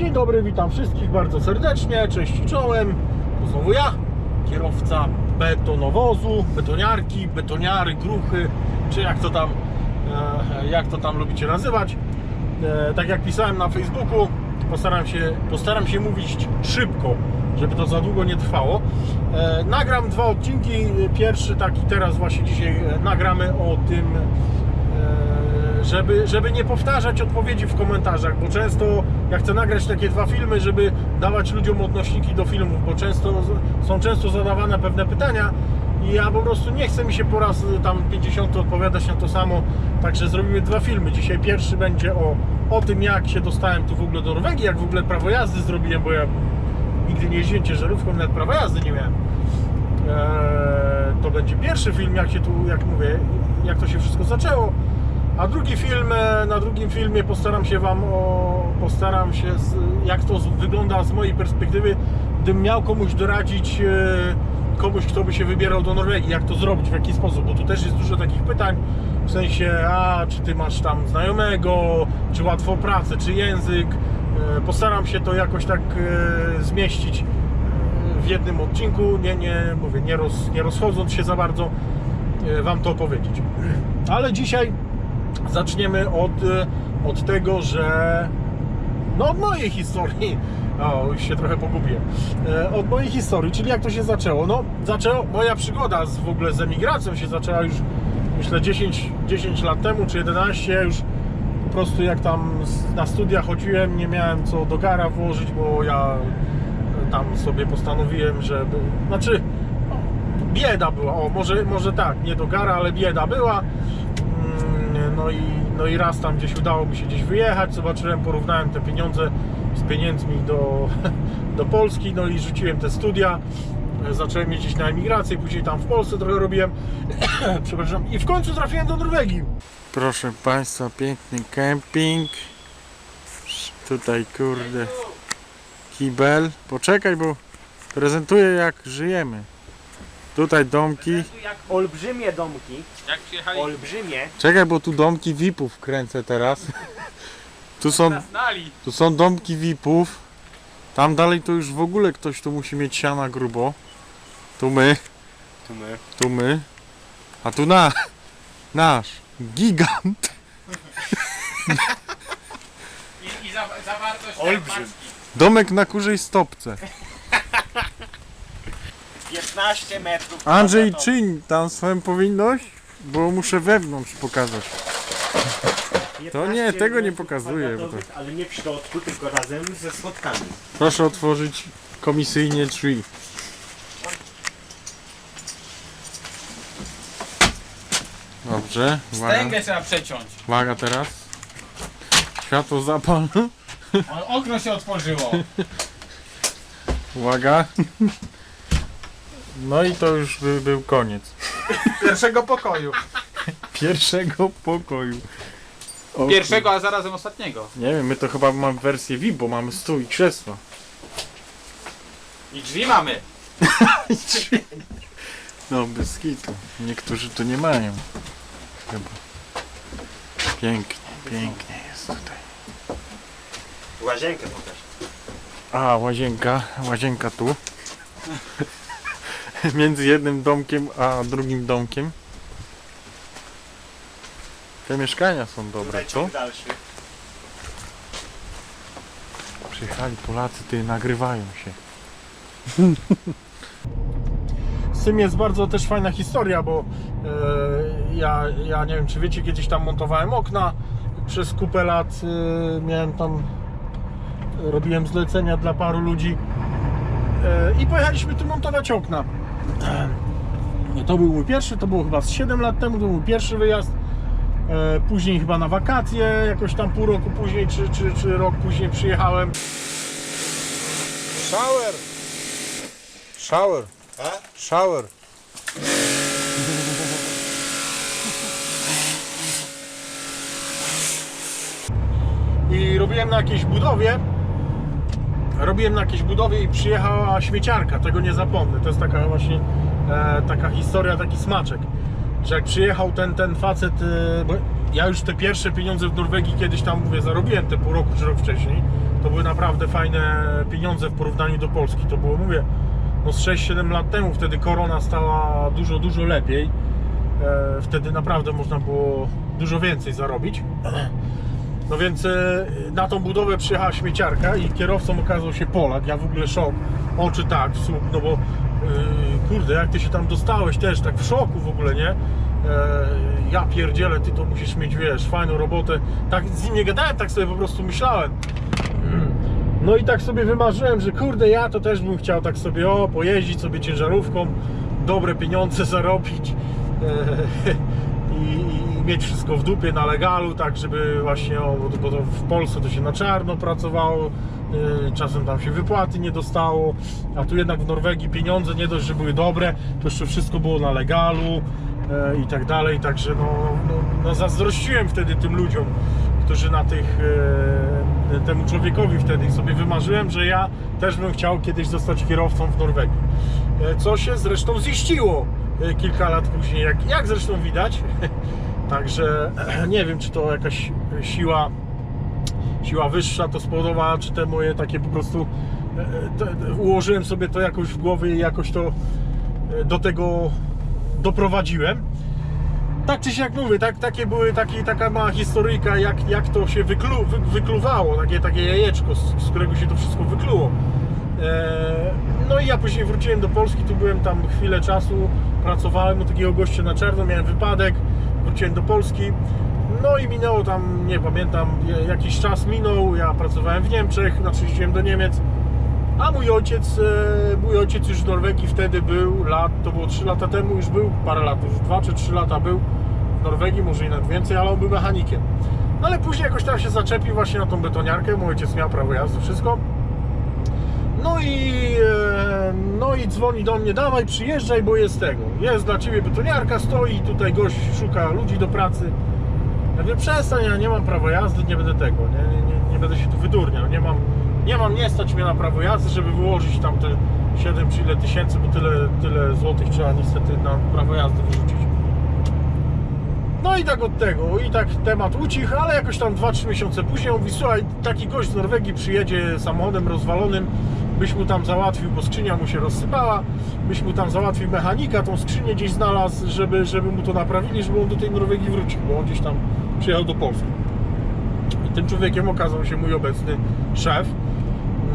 Dzień dobry, witam wszystkich bardzo serdecznie, cześć i czołem. To znowu ja, kierowca betonowozu, betoniarki, betoniary, gruchy, czy jak to tam, e, jak to tam lubicie nazywać. E, tak jak pisałem na Facebooku, postaram się, postaram się mówić szybko, żeby to za długo nie trwało. E, nagram dwa odcinki, pierwszy taki teraz właśnie dzisiaj nagramy o tym żeby, żeby nie powtarzać odpowiedzi w komentarzach, bo często ja chcę nagrać takie dwa filmy, żeby dawać ludziom odnośniki do filmów, bo często są często zadawane pewne pytania i ja po prostu nie chcę mi się po raz tam 50 odpowiadać na to samo, także zrobimy dwa filmy. Dzisiaj pierwszy będzie o, o tym, jak się dostałem tu w ogóle do Norwegii, jak w ogóle prawo jazdy zrobiłem, bo ja nigdy nie jeździłem ciężarówką, nawet prawa jazdy nie miałem. Eee, to będzie pierwszy film, jak się tu, jak mówię, jak to się wszystko zaczęło. A drugi film, e, na drugim filmie postaram się Wam o, postaram się, z, jak to z, wygląda z mojej perspektywy, gdybym miał komuś doradzić, e, komuś, kto by się wybierał do Norwegii, jak to zrobić, w jaki sposób, bo tu też jest dużo takich pytań, w sensie, a czy Ty masz tam znajomego, czy łatwo pracę, czy język, E, postaram się to jakoś tak zmieścić w jednym odcinku, nie, nie, mówię, nie, roz, nie rozchodząc się za bardzo, Wam to opowiedzieć. Ale dzisiaj zaczniemy od, e, od tego, że no od mojej historii. O, już się trochę pogubiłem. E, Od mojej historii, czyli jak to się zaczęło? No, zaczęło, moja przygoda z, w ogóle z emigracją się zaczęła już, myślę, 10, 10 lat temu, czy 11, już po prostu jak tam na studia chodziłem, nie miałem co do gara włożyć, bo ja tam sobie postanowiłem, że znaczy no, bieda była, o może, może tak, nie do gara, ale bieda była. No i, no i raz tam gdzieś udało mi się gdzieś wyjechać, zobaczyłem, porównałem te pieniądze z pieniędzmi do, do Polski, no i rzuciłem te studia. Zacząłem jeździć na emigrację, później tam w Polsce trochę robiłem, przepraszam, i w końcu trafiłem do Norwegii. Proszę Państwa, piękny kemping. Tutaj kurde kibel. Poczekaj, bo prezentuję jak żyjemy. Tutaj domki. Jak olbrzymie domki, Jak przyjechali, olbrzymie, Czekaj, bo tu domki VIP-ów kręcę teraz. Tu są, tu są domki VIP-ów. Tam dalej to już w ogóle ktoś tu musi mieć siana grubo. Tu my, tu my, tu my. A tu na, nasz gigant. I, i za, zawartość tej Olbrzym. paczki. Domek na kurzej stopce. 15 metrów Andrzej, kwadratowych. czyń tam swoją powinność, bo muszę wewnątrz pokazać. To nie, 15 tego nie metrów pokazuję, bo to- kwadratowych, Ale nie w środku, tylko razem ze schodkami. Proszę otworzyć komisyjnie drzwi. Dobrze, uwaga, Stęgę trzeba przeciąć. uwaga teraz. Światło zapal. O, okno się otworzyło. Uwaga. No i to już by był koniec Pierwszego pokoju. pierwszego pokoju. O Pierwszego, a zarazem ostatniego. Nie wiem, my to chyba mamy wersję VIP, bo mamy stół i krzesło. I drzwi mamy. No, bez kitu. Niektórzy to nie mają. Chyba. Pięknie, pięknie jest tutaj. Łazienkę pokaż. A, łazienka, łazienka tu. Między jednym domkiem a drugim domkiem. Te mieszkania są dobre, co? dalszy. Przyjechali Polacy, ty nagrywają się. Z tym jest bardzo też fajna historia, bo e, ja, ja nie wiem, czy wiecie, kiedyś tam montowałem okna przez kupę lat. E, miałem tam, robiłem zlecenia dla paru ludzi e, i pojechaliśmy tu montować okna. E, to był mój pierwszy, to było chyba z 7 lat temu, to był mój pierwszy wyjazd. E, później chyba na wakacje, jakoś tam pół roku później, czy, czy, czy rok później przyjechałem. Shower! Shower! Shower! i robiłem na jakiejś budowie. Robiłem na jakiejś budowie i przyjechała śmieciarka, tego nie zapomnę. To jest taka właśnie e, taka historia, taki smaczek. Że jak przyjechał ten, ten facet, e, bo ja już te pierwsze pieniądze w Norwegii kiedyś tam mówię, zarobiłem te pół roku czy rok wcześniej. to były naprawdę fajne pieniądze w porównaniu do Polski. To było, mówię, no z 6-7 lat temu, wtedy korona stała dużo, dużo lepiej. E, Wtedy naprawdę można było dużo więcej zarobić. No więc e, na tą budowę przyjechała śmieciarka i kierowcą okazał się Polak. Ja w ogóle szok, oczy tak, słup, no bo e, kurde, jak ty się tam dostałeś też, tak w szoku w ogóle, nie? E, Ja pierdzielę, ty to musisz mieć, wiesz, fajną robotę. Tak z nim nie gadałem, tak sobie po prostu myślałem. No i tak sobie wymarzyłem, że kurde, ja to też bym chciał tak sobie, o, pojeździć sobie ciężarówką, dobre pieniądze zarobić i mieć wszystko w dupie na legalu, tak żeby właśnie, bo, to w Polsce to się na czarno pracowało, e, czasem tam się wypłaty nie dostało, a tu jednak w Norwegii pieniądze nie dość, że były dobre, to jeszcze wszystko było na legalu e, i tak dalej, także no, no, no zazdrościłem wtedy tym ludziom, którzy na tych, e, temu człowiekowi wtedy sobie wymarzyłem, że ja też bym chciał kiedyś zostać kierowcą w Norwegii. Co się zresztą ziściło kilka lat później, jak, jak zresztą widać. Także nie wiem, czy to jakaś siła, siła wyższa to spowodowała, czy te moje takie po prostu e, te, te, ułożyłem sobie to jakoś w głowie i jakoś to e, do tego doprowadziłem tak czy siak mówię, tak, takie były, taki, taka mała historyjka, jak, jak to się wyklu, wy, wykluwało, takie, takie jajeczko, z, z którego się to wszystko wykluło. E, no i ja później wróciłem do Polski, tu byłem tam chwilę czasu, pracowałem u takiego gościa na czarno, miałem wypadek, wróciłem do Polski. No i minęło tam, nie pamiętam, jakiś czas minął, ja pracowałem w Niemczech, znaczy jeździłem do Niemiec, a mój ojciec, e, mój ojciec już w Norwegii wtedy był, lat, to było 3 lata temu, już był parę lat, już 2 czy 3 lata był w Norwegii, może i nawet więcej, ale on był mechanikiem. No ale później jakoś tam się zaczepił właśnie na tą betoniarkę, mój ojciec miał prawo jazdy, wszystko. No i, e, no i dzwoni do mnie, dawaj przyjeżdżaj, bo jest tego. Jest dla Ciebie betoniarka, stoi, tutaj gość szuka ludzi do pracy. Ja mówię, przestań, ja nie mam prawa jazdy, nie będę tego, nie, nie, nie, będę się tu wydurniał, nie mam, nie mam, nie stać mnie na prawo jazdy, żeby wyłożyć tam te 7 czy ile tysięcy, bo tyle, tyle złotych trzeba niestety na prawo jazdy wyrzucić. No i tak od tego, i tak temat ucichł, ale jakoś tam 2-3 miesiące później mówi, słuchaj, taki gość z Norwegii przyjedzie samochodem rozwalonym, byś mu tam załatwił, bo skrzynia mu się rozsypała, byś mu tam załatwił mechanika, tą skrzynię gdzieś znalazł, żeby, żeby mu to naprawili, żeby on do tej Norwegii wrócił, bo on gdzieś tam przyjechał do Polski. I tym człowiekiem okazał się mój obecny szef.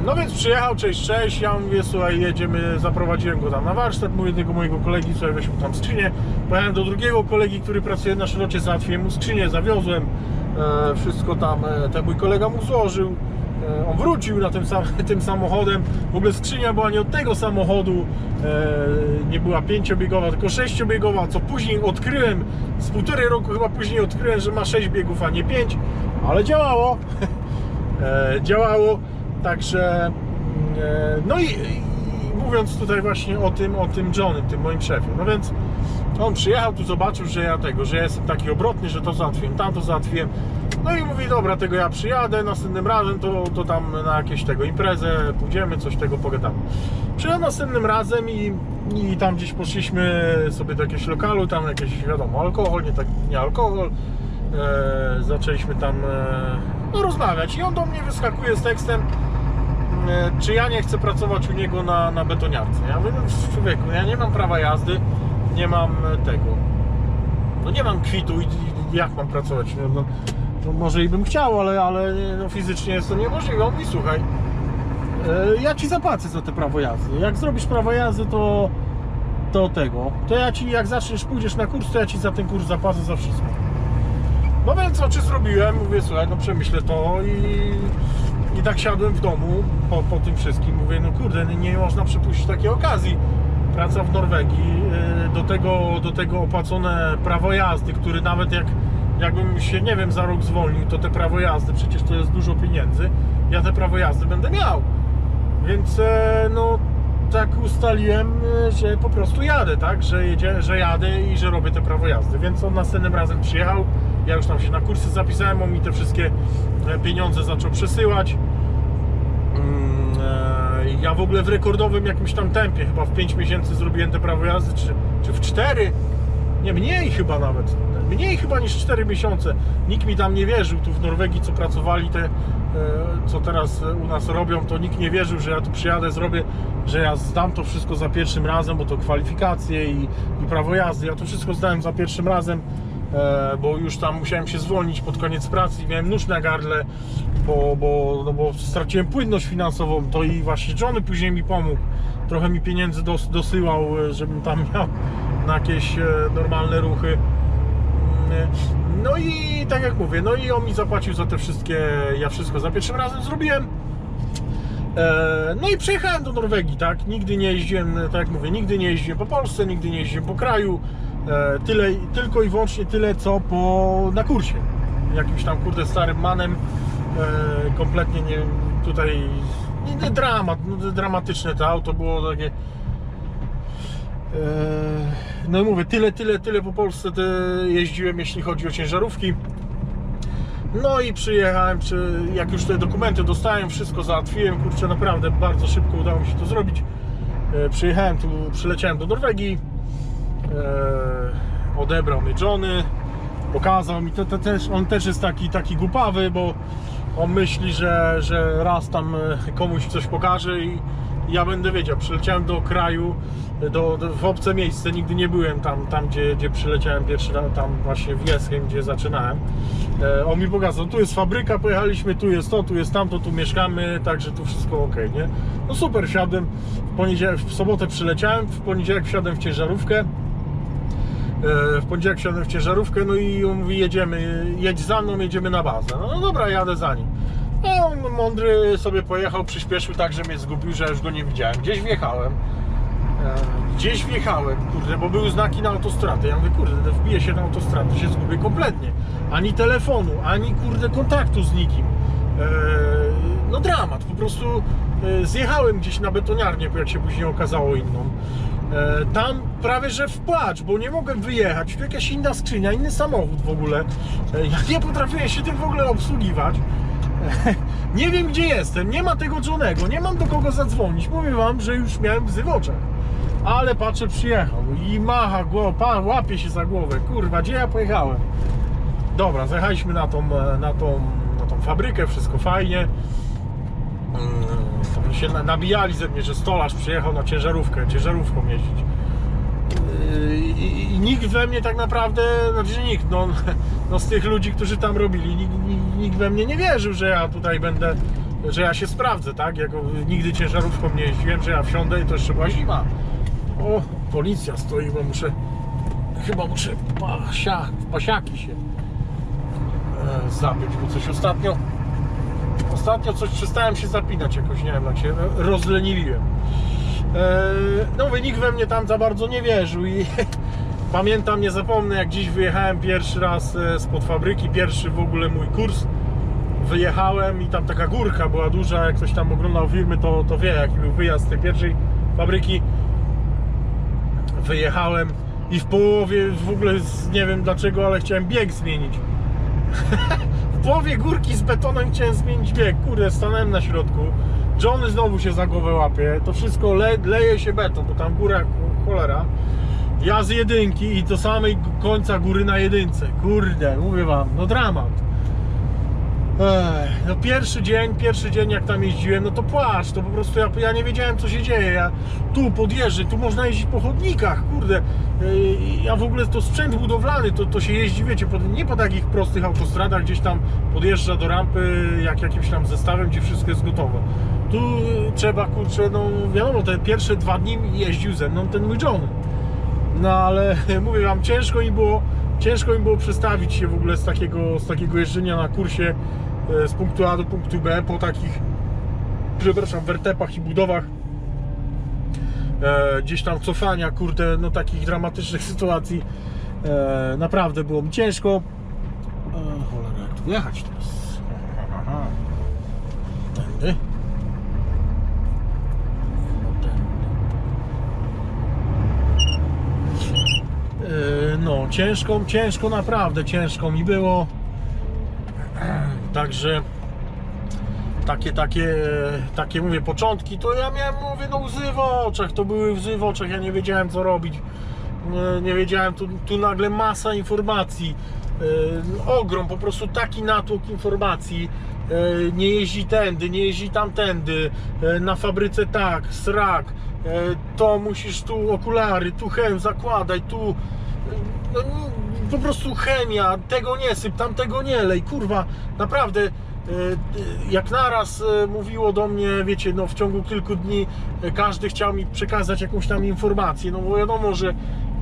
No więc przyjechał, cześć, cześć, ja mówię, słuchaj, jedziemy, zaprowadziłem go tam na warsztat, mówię tego mojego kolegi, słuchaj, weź mu tam skrzynię. Pojechałem do drugiego kolegi, który pracuje na szrocie, załatwiłem mu skrzynię, zawiozłem, e, wszystko tam, e, ten mój kolega mu złożył. E, on wrócił na tym, sam, tym samochodem, w ogóle skrzynia była nie od tego samochodu, e, nie była pięciobiegowa, tylko sześciobiegowa, co później odkryłem, z półtorej roku chyba później odkryłem, że ma sześć biegów, a nie pięć, ale działało. e, działało, także mm, e, no i, i mówiąc tutaj właśnie o tym, o tym Johnnym, tym moim szefie, no więc on przyjechał tu, zobaczył, że ja tego, że ja jestem taki obrotny, że to załatwiłem, tamto załatwiłem, no i mówi, dobra, tego ja przyjadę, następnym razem to, to tam na jakieś tego imprezę pójdziemy, coś tego pogadamy. Przyjechał następnym razem i, i tam gdzieś poszliśmy sobie do jakiegoś lokalu, tam jakieś, wiadomo, alkohol, nie, tak, nie alkohol, e, zaczęliśmy tam e, no, rozmawiać i on do mnie wyskakuje z tekstem, czy ja nie chcę pracować u niego na, na betoniarce. Ja mówię, no, człowieku, ja nie mam prawa jazdy, nie mam e, tego, no nie mam kwitu i, jak mam pracować? No, no, no może i bym chciał, ale, ale no, fizycznie jest to niemożliwe. On mówi, słuchaj, e, ja ci zapłacę za te prawo jazdy. Jak zrobisz prawo jazdy, to, to tego. To ja ci, jak zaczniesz, pójdziesz na kurs, to ja ci za ten kurs zapłacę za wszystko. No więc oczy zrobiłem, mówię, słuchaj, no przemyślę to i, i tak siadłem w domu po, po tym wszystkim. Mówię, no kurde, nie można przepuścić takiej okazji. Praca w Norwegii, y, do tego, do tego opłacone prawo jazdy, który nawet jak jakbym się, nie wiem, za rok zwolnił, to te prawo jazdy, przecież to jest dużo pieniędzy, ja te prawo jazdy będę miał. Więc e, no tak ustaliłem, e, że po prostu jadę, tak? Że, jedzie, że jadę i że robię te prawo jazdy. Więc on następnym razem przyjechał. Ja już tam się na kursy zapisałem, on mi te wszystkie e, pieniądze zaczął przesyłać. Mm, e, Ja w ogóle w rekordowym jakimś tam tempie, chyba w 5 miesięcy zrobiłem te prawo jazdy, czy, czy w 4, nie mniej chyba nawet. mniej chyba niż 4 miesiące. Nikt mi tam nie wierzył, tu w Norwegii co pracowali te, e, co teraz u nas robią, to nikt nie wierzył, że ja tu przyjadę, zrobię, że ja zdam to wszystko za pierwszym razem, bo to kwalifikacje i, i prawo jazdy, ja to wszystko zdałem za pierwszym razem, bo już tam musiałem się zwolnić pod koniec pracy i miałem nóż na gardle, bo, bo, no bo straciłem płynność finansową, to i właśnie Johnny później mi pomógł, trochę mi pieniędzy dos, dosyłał, e, żebym tam miał na jakieś e, normalne ruchy. Mm, No i tak jak mówię, no i on mi zapłacił za te wszystkie, ja wszystko za pierwszym razem zrobiłem. E, No i przyjechałem do Norwegii, tak? Nigdy nie jeździłem, tak jak mówię, nigdy nie jeździłem po Polsce, nigdy nie jeździłem po kraju. E, Tyle, tylko i wyłącznie tyle, co po, na kursie. Jakimś tam, kurde, starym manem. E, Kompletnie nie, tutaj, nie, dramat, no, dramatyczne to auto było takie... E, No i mówię, tyle, tyle, tyle po Polsce jeździłem, jeśli chodzi o ciężarówki. No i przyjechałem, czy jak już te dokumenty dostałem, wszystko załatwiłem, kurczę, naprawdę bardzo szybko udało mi się to zrobić. Przyjechałem tu, przyleciałem do Norwegii, e, odebrał mnie Johnny, pokazał mi, to, to też, on też jest taki, taki głupawy, bo on myśli, że, że raz tam e, komuś coś pokaże i ja będę wiedział. Przyleciałem do kraju, do, do, w obce miejsce, nigdy nie byłem tam, tam gdzie, gdzie przyleciałem pierwszy raz, tam właśnie w Jeskiem, gdzie zaczynałem. E, on mi pokazał, tu jest fabryka, pojechaliśmy, tu jest to, tu jest tamto, tu mieszkamy, także tu wszystko ok, nie? No super, wsiadłem w poniedziałek, w sobotę przyleciałem, w poniedziałek wsiadłem w ciężarówkę. E, W poniedziałek wsiadłem w ciężarówkę, no i on mówi, jedziemy, jedź za mną, jedziemy na bazę. No, no dobra, jadę za nim. No, on mądry sobie pojechał, przyspieszył tak, że mnie zgubił, że już go nie widziałem. Gdzieś wjechałem. E, Gdzieś wjechałem, kurde, bo były znaki na autostradę. Ja mówię, kurde, wbiję się na autostradę, się zgubię kompletnie. Ani telefonu, ani kurde kontaktu z nikim. E, No dramat, po prostu zjechałem gdzieś na betoniarnię, jak się później okazało inną. E, Tam prawie że w płacz, bo nie mogłem wyjechać. Tu jakaś inna skrzynia, inny samochód w ogóle. E, Ja nie potrafiłem się tym w ogóle obsługiwać. Nie wiem gdzie jestem, nie ma tego Johnego, nie mam do kogo zadzwonić. Mówię wam, że już miałem wzy w oczach. Ale patrzę, przyjechał i macha głową, łapie się za głowę. Kurwa, gdzie ja pojechałem? Dobra, zjechaliśmy na tą, e, na tą, na tą fabrykę, wszystko fajnie. Się na- nabijali ze mnie, że stolarz przyjechał na ciężarówkę, ciężarówką jeździć. Yy, I, i nikt we mnie tak naprawdę, znaczy nikt, no, no z tych ludzi, którzy tam robili, nikt, nikt, we mnie nie wierzył, że ja tutaj będę, że ja się sprawdzę, tak? Jako nigdy ciężarówką nie jeździłem, że ja wsiądę i to jeszcze była zima. O, policja stoi, bo muszę, chyba muszę pasia, pasiaki się e, zapiąć, bo coś ostatnio, ostatnio coś przestałem się zapinać jakoś, nie wiem, jak się rozleniwiłem. E, No nikt we mnie tam za bardzo nie wierzył i pamiętam, nie zapomnę, jak dziś wyjechałem pierwszy raz e, spod fabryki, pierwszy w ogóle mój kurs. Wyjechałem i tam taka górka była duża, jak ktoś tam oglądał filmy, to, to wie, jaki był wyjazd z tej pierwszej fabryki. Wyjechałem i w połowie w ogóle, nie wiem dlaczego, ale chciałem bieg zmienić. połowie górki z betonem chciałem zmienić bieg. Kurde, stanąłem na środku. Johnny znowu się za głowę łapie. To wszystko le, leje się beton, bo tam góra cholera. Ja z jedynki i do samej końca góry na jedynce. Kurde, mówię wam, no dramat. No pierwszy dzień, pierwszy dzień jak tam jeździłem, no to płacz, to po prostu ja, ja nie wiedziałem co się dzieje, ja tu podjeżdżę, tu można jeździć po chodnikach, kurde, ja w ogóle to sprzęt budowlany, to, to się jeździ, wiecie, nie po takich prostych autostradach, gdzieś tam podjeżdża do rampy jak jakimś tam zestawem, gdzie wszystko jest gotowe. Tu trzeba, kurczę, no wiadomo, te pierwsze dwa dni jeździł ze mną ten mój John. No ale mówię wam, ciężko mi było, ciężko mi było przestawić się w ogóle z takiego, z takiego jeżdżenia na kursie z punktu A do punktu B po takich, przepraszam, wertepach i budowach. E, gdzieś tam cofania, kurde, no takich dramatycznych sytuacji. E, naprawdę było mi ciężko. E, cholera, jak tu jechać teraz? Tędy. No, No, ciężko, ciężko, naprawdę ciężko mi było. Także takie, takie, takie mówię, początki to ja miałem, mówię, no łzy w oczach, to były łzy w oczach, ja nie wiedziałem co robić. nie wiedziałem, tu, tu nagle masa informacji, e, ogrom, po prostu taki natłok informacji, e, nie jeździ tędy, nie jeździ tamtędy, e, na fabryce tak, srak, to musisz tu okulary, tu chem zakładaj, tu no, po prostu chemia, tego nie syp, tamtego nie lej, kurwa, naprawdę e, jak naraz e, mówiło do mnie, wiecie, no w ciągu kilku dni e, każdy chciał mi przekazać jakąś tam informację, no bo wiadomo, że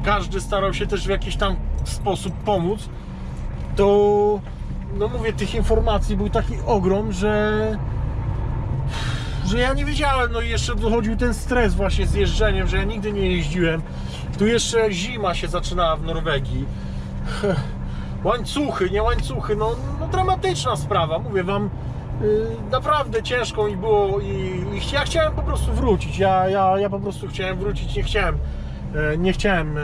każdy starał się też w jakiś tam sposób pomóc, to no mówię, tych informacji był taki ogrom, że że ja nie wiedziałem, no i jeszcze dochodził ten stres właśnie z jeżdżeniem, że ja nigdy nie jeździłem. Tu jeszcze zima się zaczynała w Norwegii. Łańcuchy, nie łańcuchy, no, no dramatyczna sprawa, mówię wam. yy, Naprawdę ciężko mi było i, i ja chciałem po prostu wrócić. Ja, ja, ja po prostu chciałem wrócić, nie chciałem, e, nie chciałem e,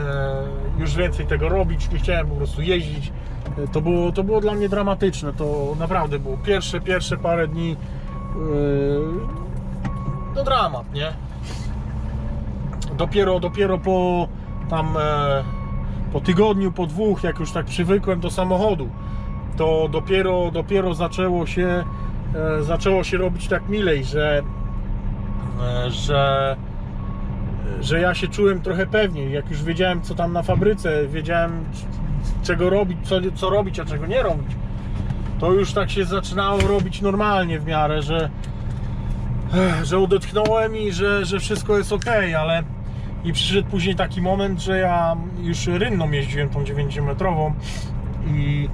już więcej tego robić, nie chciałem po prostu jeździć. E, To było, to było dla mnie dramatyczne, to naprawdę było pierwsze, pierwsze parę dni yy, no dramat, nie? Dopiero, dopiero po tam po tygodniu, po dwóch, jak już tak przywykłem do samochodu, to dopiero, dopiero zaczęło się e, zaczęło się robić tak milej, że e, że że ja się czułem trochę pewniej, jak już wiedziałem co tam na fabryce, wiedziałem czego robić, co, co robić, a czego nie robić, to już tak się zaczynało robić normalnie w miarę, że że odetchnąłem i że, że wszystko jest ok, ale i przyszedł później taki moment, że ja już rynną jeździłem tą 90-metrową i,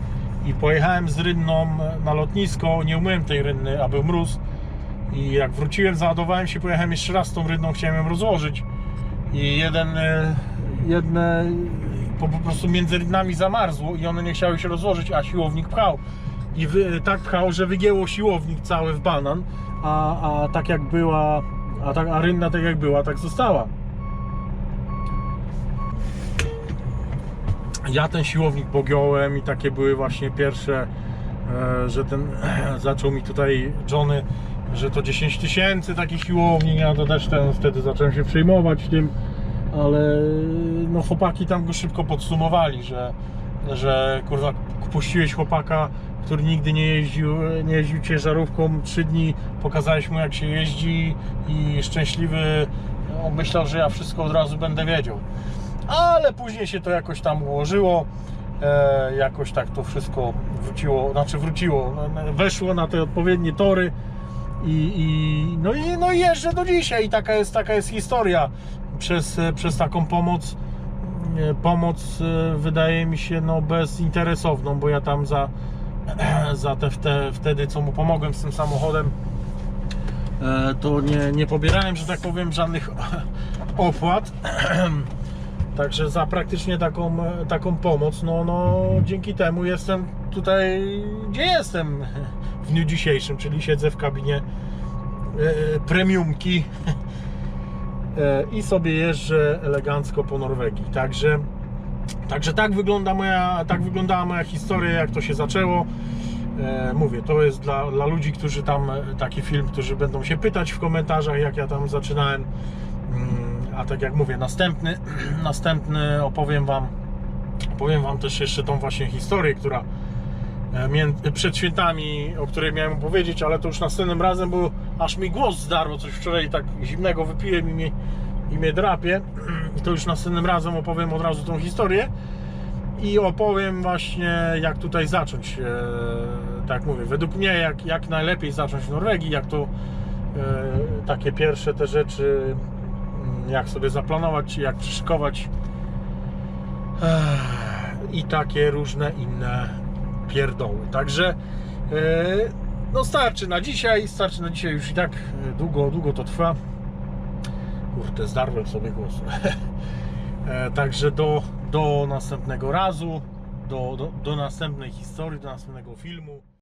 i pojechałem z rynną na lotnisko, nie umyłem tej rynny, a był mróz. I jak wróciłem, załadowałem się, pojechałem jeszcze raz tą rynną, chciałem ją rozłożyć. I jeden, e, jedne po, po prostu między rynami zamarzło i one nie chciały się rozłożyć, a siłownik pchał. I wy, tak pchał, że wygięło siłownik cały w banan, a, a tak jak była, a, tak, a rynna tak jak była, tak została. Ja ten siłownik pogiąłem i takie były właśnie pierwsze, e, że ten zaczął mi tutaj Johnny, że to 10 tysięcy taki siłownik, ja to też ten, wtedy zacząłem się przejmować tym, ale no chłopaki tam go szybko podsumowali, że, że kurwa puściłeś chłopaka, który nigdy nie jeździł, nie jeździł ciężarówką, trzy dni pokazałeś mu jak się jeździ i szczęśliwy on myślał, że ja wszystko od razu będę wiedział. Ale później się to jakoś tam ułożyło, e, jakoś tak to wszystko wróciło, znaczy wróciło, no, no, weszło na te odpowiednie tory i, i, no, i no jeżdżę do dzisiaj i taka jest, taka jest historia przez, e, przez taką pomoc e, pomoc e, wydaje mi się no bezinteresowną, bo ja tam za, za te, te wtedy co mu pomogłem z tym samochodem to nie, nie pobierałem, że tak powiem, żadnych opłat. Także za praktycznie taką, taką pomoc, no, no dzięki temu jestem tutaj, gdzie jestem w dniu dzisiejszym, czyli siedzę w kabinie e, premiumki e, i sobie jeżdżę elegancko po Norwegii. Także, także tak, wygląda moja, tak wyglądała moja historia, jak to się zaczęło. E, mówię, to jest dla, dla ludzi, którzy tam, e, taki film, którzy będą się pytać w komentarzach, jak ja tam zaczynałem. A tak jak mówię, następny, następny opowiem Wam, opowiem Wam też jeszcze tą właśnie historię, która e, przed świętami, o której miałem opowiedzieć, ale to już następnym razem, bo aż mi głos zdarło, coś wczoraj tak zimnego wypiłem i mnie, i mnie drapie. To już następnym razem opowiem od razu tą historię i opowiem właśnie jak tutaj zacząć. E, tak mówię, według mnie jak, jak najlepiej zacząć w Norwegii, jak to e, takie pierwsze te rzeczy, jak sobie zaplanować, jak przyszykować i takie różne inne pierdoły. Także e, no starczy na dzisiaj, starczy na dzisiaj już i tak e, długo, długo to trwa. Kurde, zdarłem sobie głos. E, Także do, do następnego razu, do, do, do następnej historii, do następnego filmu.